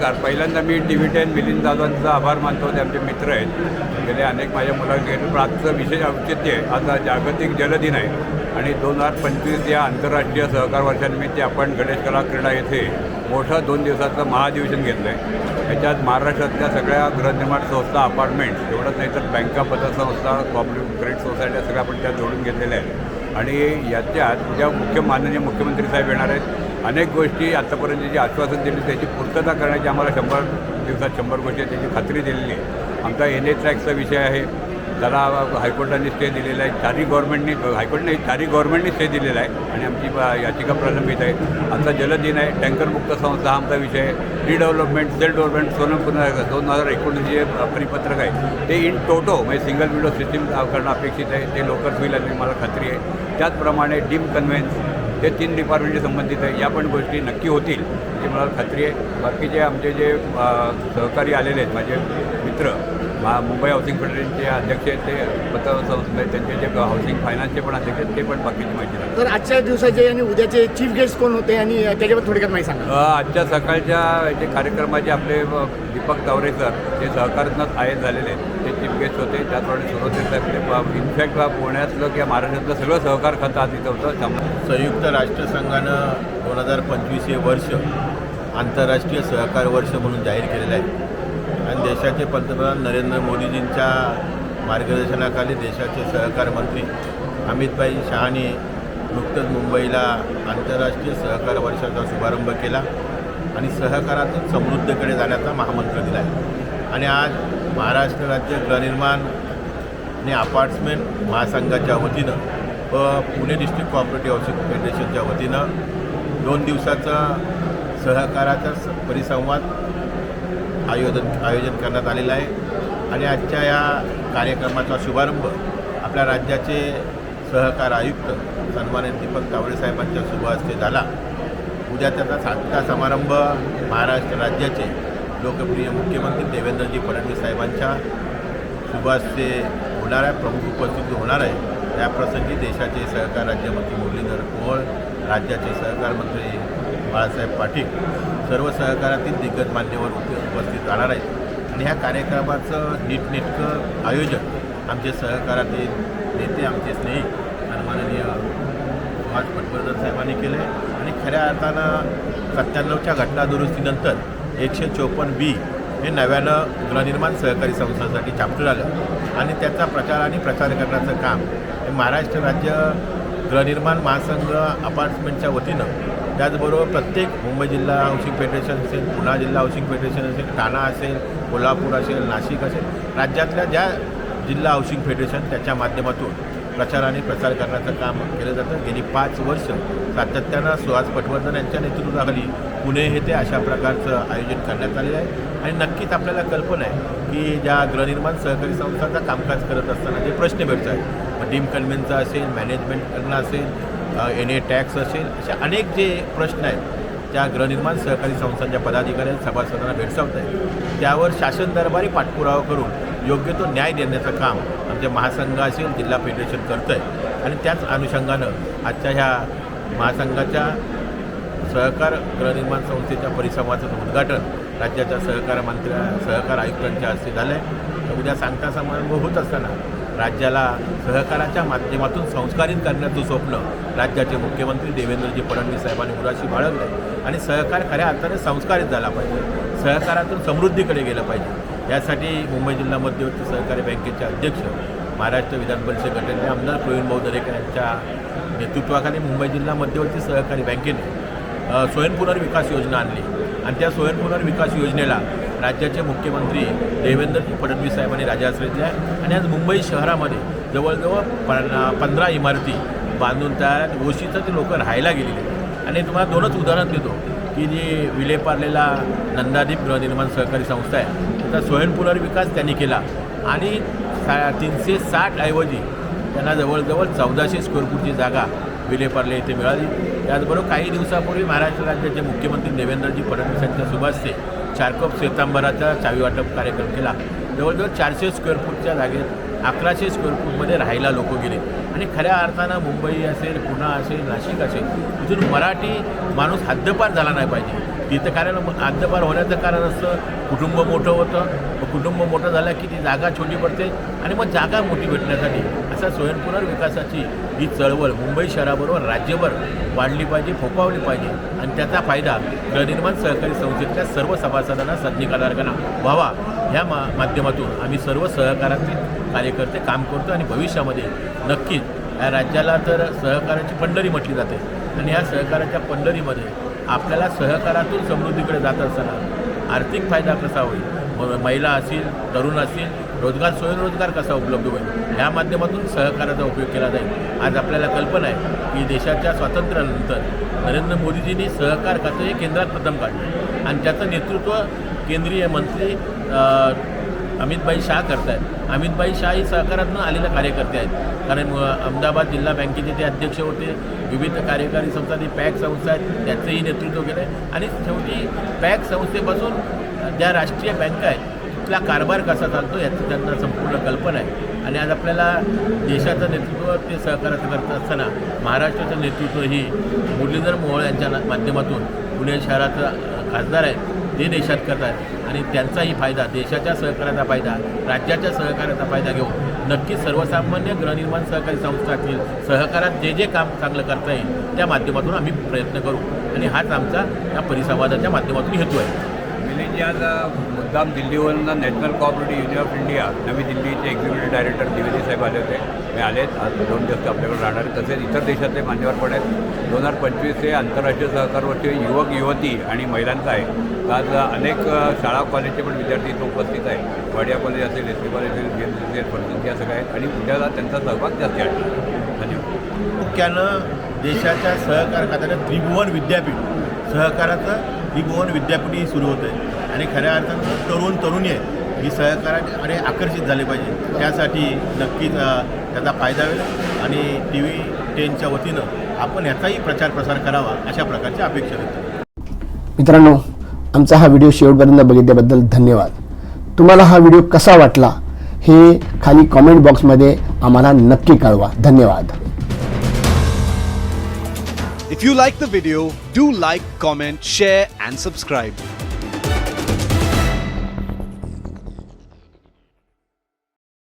नमस्कार. पहिल्यांदा मी टी व्ही टेन मिलिंद दादांचा आभार मानतो. ते आमचे मित्र आहेत. गेले अनेक माझ्या मुलांकडे पण आजचं विशेष औचित्य आहे. आज जागतिक जलदिन आहे. आणि दोन हजार पंचवीस या आंतरराष्ट्रीय सहकार वर्षानिमित्त आपण गणेश कला क्रीडा येथे मोठं दोन दिवसाचं महाधिवेशन घेतलं आहे याच्यात महाराष्ट्रातल्या सगळ्या गृहनिर्माण संस्था अपार्टमेंट्स एवढंच नाही तर बँका पतसंस्था कॉपरेटिव्ह क्रेडिट सोसायट्या सगळ्या आपण त्यात जोडून घेतलेल्या आहेत. आणि याच्यात उद्या मुख्य माननीय मुख्यमंत्री साहेब येणार आहेत अनेक गोष्टी आत्तापर्यंत जे आश्वासन दिली त्याची पूर्तता करण्याची आम्हाला शंभर दिवसात शंभर गोष्टी त्याची खात्री दिलेली आहे. आमचा एन ए ट्रॅकचा विषय आहे. त्याला हायकोर्टाने स्टे दिलेला आहे. चारही गव्हर्नमेंटनी हायकोर्टने चारही गव्हर्नमेंटनी स्टे दिलेला आहे. आणि आमची याचिका प्रलंबित आहे. आमचा जलदिन आहे. टँकरमुक्त संस्था हा आमचा विषय आहे. रिडेव्हलपमेंट सेल्फ डेव्हलपमेंट सोनम पुन्हा दोन हजार एकोणीस जे परिपत्रक आहे ते इन टोटो म्हणजे सिंगल विंडो सिस्टीम करणं अपेक्षित आहे. ते लवकर होईल आणि मला खात्री आहे. त्याचप्रमाणे डीम कन्व्हेन्स हे तीन डिपार्टमेंटशी संबंधित आहे. या पण गोष्टी नक्की होतील याची मला खात्री आहे. बाकीचे आमचे जे सहकारी आलेले आहेत माझे मित्र मा मुंबई हाऊसिंग फेडरेशनचे अध्यक्ष आहेत ते पतसंस्था आहेत त्यांचे जे हाऊसिंग फायनान्सचे पण अध्यक्ष आहेत ते पण बाकीची माहिती. तर आजच्या दिवसाचे आणि उद्याचे चीफ गेस्ट कोण होते आणि त्याच्याबद्दल थोडक्यात माहिती सांगा. आजच्या सकाळच्या जे कार्यक्रमाचे आपले दीपक तावरे सर जे सहकारातूनच आयत झालेले आहेत ते चीफ गेस्ट होते. त्याचप्रमाणे सुरवते साहेब इनफॅक्ट पुण्यातलं किंवा महाराष्ट्रातलं सगळं सहकार खातं आज इथं होतं. संयुक्त राष्ट्रसंघानं दोन हजार पंचवीस हे वर्ष आंतरराष्ट्रीय सहकार वर्ष म्हणून जाहीर केलेलं आहे. आणि देशाचे पंतप्रधान नरेंद्र मोदीजींच्या मार्गदर्शनाखाली देशाचे सहकार मंत्री अमितभाई शहाने नुकतंच मुंबईला आंतरराष्ट्रीय सहकार वर्षाचा शुभारंभ केला आणि सहकारातून समृद्धीकडे जाण्याचा महामंत्र दिला आहे. आणि आज महाराष्ट्र राज्य गृहनिर्माण आणि अपार्टमेंट महासंघाच्या वतीनं व पुणे डिस्ट्रिक्ट कॉपरेटिव्ह हाऊसिंग फेडरेशनच्या वतीनं दोन दिवसाचा सहकाराचा परिसंवाद आयोजन आयोजन करण्यात आलेलं आहे. आणि आजच्या या कार्यक्रमाचा शुभारंभ आपल्या राज्याचे सहकार आयुक्त सन्मानित दीपक तावडे साहेबांच्या शुभ हस्ते झाला. उद्या त्याचा साधता समारंभ महाराष्ट्र राज्याचे लोकप्रिय मुख्यमंत्री देवेंद्रजी फडणवीस साहेबांच्या शुभास्ते होणार आहे. प्रमुख उपस्थिती होणार आहे. त्याप्रसंगी देशाचे सहकार राज्यमंत्री मुरलीधर कोहळ राज्याचे सहकार मंत्री बाळासाहेब पाटील सर्व सहकारातील दिग्गज मान्यवर उपस्थित राहणार आहेत. आणि ह्या कार्यक्रमाचं नीटनेटकं आयोजन आमचे सहकारातील नेते आमचे स्नेही सन्माननीय सुभाष पटवर्धन साहेबांनी केलं आहे आणि खऱ्या अर्थानं सत्त्याण्णवच्या घटना दुरुस्तीनंतर एकशे चोपन्न बी हे नव्यानं गृहनिर्माण सहकारी संस्थांसाठी चाप्टर आलं. आणि त्याचा प्रचार आणि प्रचार करण्याचं काम हे महाराष्ट्र राज्य गृहनिर्माण महासंघ अपार्टमेंटच्या वतीनं त्याचबरोबर प्रत्येक मुंबई जिल्हा हाऊसिंग फेडरेशन असेल पुणा जिल्हा हाऊसिंग फेडरेशन असेल ठाणा असेल कोल्हापूर असेल नाशिक असेल राज्यातल्या ज्या जिल्हा हाऊसिंग फेडरेशन त्याच्या माध्यमातून प्रचार आणि प्रसार करण्याचं काम केलं जातं. गेली पाच वर्ष सातत्यानं सुहास पटवर्धन यांच्या नेतृत्वाखाली पुणे हे ते अशा प्रकारचं आयोजन करण्यात आलेलं आहे. आणि नक्कीच आपल्याला कल्पना आहे की ज्या गृहनिर्माण सहकारी संस्थांचा कामकाज करत असताना जे प्रश्न भेटत आहेत डीम कन्व्हेन्सचा असेल मॅनेजमेंट करणं असेल एन ए टॅक्स असेल असे अनेक जे प्रश्न आहेत त्या गृहनिर्माण सहकारी संस्थांच्या पदाधिकारी सभासदांना भेडसावत आहेत त्यावर शासन दरबारी पाठपुरावा करून योग्य तो न्याय देण्याचं काम आमच्या महासंघ असेल जिल्हा फेडरेशन करतं आहे आणि त्याच अनुषंगानं आजच्या ह्या महासंघाच्या सहकार गृहनिर्माण संस्थेच्या परिसंवादाचं उद्घाटन राज्याच्या सहकार मंत्र्या सहकार आयुक्तांच्या हस्ते झालं आहे तर उद्या सांगता समारंभ होत असताना राज्याला सहकाराच्या माध्यमातून संस्कारित करण्याचं स्वप्न राज्याचे मुख्यमंत्री देवेंद्रजी फडणवीस साहेबांनी मुलाशी बाळगलं आणि सहकार खऱ्या अर्थाने संस्कारित झाला पाहिजे. सहकारातून समृद्धीकडे गेलं पाहिजे. यासाठी मुंबई जिल्हा मध्यवर्ती सहकारी बँकेचे अध्यक्ष महाराष्ट्र विधान परिषद गटाचे आमदार प्रवीण भाऊ दरेकर यांच्या नेतृत्वाखाली मुंबई जिल्हा मध्यवर्ती सहकारी बँकेने स्वयंपुनर्विकास योजना आणली. आणि त्या स्वयंपुनर्विकास योजनेला राज्याचे मुख्यमंत्री देवेंद्रजी फडणवीस साहेबांनी राजा दिला आणि आज मुंबई शहरामध्ये जवळजवळ प पंधरा इमारती बांधून त्या ओशीचं ते लोक राहायला गेलेले आणि तुम्हाला दोनच उदाहरण देतो. की जी विलेपार्लेला नंदादीप गृहनिर्माण सहकारी संस्था आहे त्याचा स्वयं पुनर्विकास त्यांनी केला. आणि सा तीनशे साठ ऐवजी त्यांना जवळजवळ चौदाशे स्क्वेअर फूटची जागा विलेपार्ले येथे मिळाली. त्याचबरोबर काही दिवसापूर्वी महाराष्ट्र राज्याचे मुख्यमंत्री देवेंद्रजी फडणवीस यांच्या सुभाषचे चारकोप श्वेतांबराचा चावी वाटप कार्यक्रम केला. जवळजवळ चारशे स्क्वेअर फूटच्या जागेत अकराशे स्क्वेअर फूटमध्ये राहायला लोक गेले. आणि खऱ्या अर्थानं मुंबई असेल पुणा असेल नाशिक असेल तिथून मराठी माणूस हद्दपार झाला नाही पाहिजे. तिथं कारण हद्दपार होण्याचं कारण असतं कुटुंब मोठं होतं. मग कुटुंब मोठं झालं की ती जागा छोटी पडते आणि मग जागा मोठी भेटण्यासाठी असा स्वयंपुनर्विकासाची ही चळवळ मुंबई शहराबरोबर राज्यभर वाढली पाहिजे फोपावली पाहिजे. आणि त्याचा फायदा गृहनिर्माण सहकारी संस्थेतल्या सर्व सभासदांना सदनिकाधारकांना व्हावा. ह्या मा माध्यमातून आम्ही सर्व सहकाराचे कार्यकर्ते काम करतो आणि भविष्यामध्ये नक्कीच या राज्याला तर सहकाराची पंढरी म्हटली जाते. आणि या सहकाराच्या पंढरीमध्ये आपल्याला सहकारातून समृद्धीकडे जात असताना आर्थिक फायदा कसा होईल? म- महिला असतील तरुण असतील रोजगार स्वयंरोजगार कसा उपलब्ध होईल? या माध्यमातून सहकाराचा उपयोग केला जाईल. आज आपल्याला कल्पना आहे की देशाच्या स्वातंत्र्यानंतर नरेंद्र मोदीजींनी सहकार खातं हे केंद्रात प्रथम काढलं. आणि त्याचं नेतृत्व केंद्रीय मंत्री अमितबाई अमितभाई शाह आहेत अमितभाई शाह ही सहकारातून आलेले कार्यकर्ते आहेत. कारण अहमदाबाद जिल्हा बँकेचे ते अध्यक्ष होते. विविध कार्यकारी संस्था ती पॅक संस्था आहेत. त्याचंही नेतृत्व केलं आहे आणि शेवटी पॅक संस्थेपासून ज्या राष्ट्रीय बँका आहेत आपला कारभार कसा चालतो याची त्यांना संपूर्ण कल्पना आहे. आणि आज आपल्याला देशाचं नेतृत्व ते सहकार्य करत असताना महाराष्ट्राचं नेतृत्व ही मुरलीधर मोहोळ यांच्या ना- माध्यमातून पुणे शहराचं खासदार आहे ते देशात करतात आणि त्यांचाही फायदा देशाच्या सहकार्याचा फायदा राज्याच्या सहकार्याचा फायदा घेऊन नक्कीच सर्वसामान्य गृहनिर्माण सहकारी संस्थातील सहकारात जे जे काम चांगलं करता येईल त्या माध्यमातून आम्ही प्रयत्न करू. आणि हाच आमचा या परिसंवादाच्या माध्यमातून हेतू आहे. मिलिंदजी आज मुद्दाम दिल्लीवरून national cooperative union of India नवी दिल्लीचे एक्झिक्युटिव्ह डायरेक्टर द्विवेदी साहेब आले होते. मी आलेत आज दोन दिवस आपल्याकडे राहणार तसेच इतर देशातले मान्यवर पण आहेत. दोन हजार पंचवीस हे आंतरराष्ट्रीय सहकार वर्ष युवक युवती आणि महिलांचं आहे. आज अनेक शाळा कॉलेजचे पण विद्यार्थी इथं उपस्थित आहेत. वाडिया कॉलेज असेल एस टी कॉलेज असेल बी एम सी असेल या सगळ्या आहेत. आणि उद्याला त्यांचा सहभाग जास्त आहे. धन्यवाद. मुख्यानं देशाच्या सहकार खात्यानं त्रिभुवन विद्यापीठ सहकाराचं त्रिभुवन विद्यापीठही सुरू होतं आहे आणि खऱ्या अर्थानं तरुण तरुणी आहे ही सहकाराकडे आकर्षित झाले पाहिजे त्यासाठी नक्कीच त्याचा फायदा होईल आणि टी व्ही टेनच्या वतीनं आपण याचाही प्रचार प्रसार करावा अशा प्रकारची अपेक्षा व्यक्त. मित्रांनो आमचा हा व्हिडिओ शेवटपर्यंत बघितल्याबद्दल धन्यवाद तुम्हाला हा व्हिडिओ कसा वाटला हे खाली कॉमेंट बॉक्समध्ये आम्हाला नक्की कळवा धन्यवाद If you like the video, do like, comment, share, and subscribe.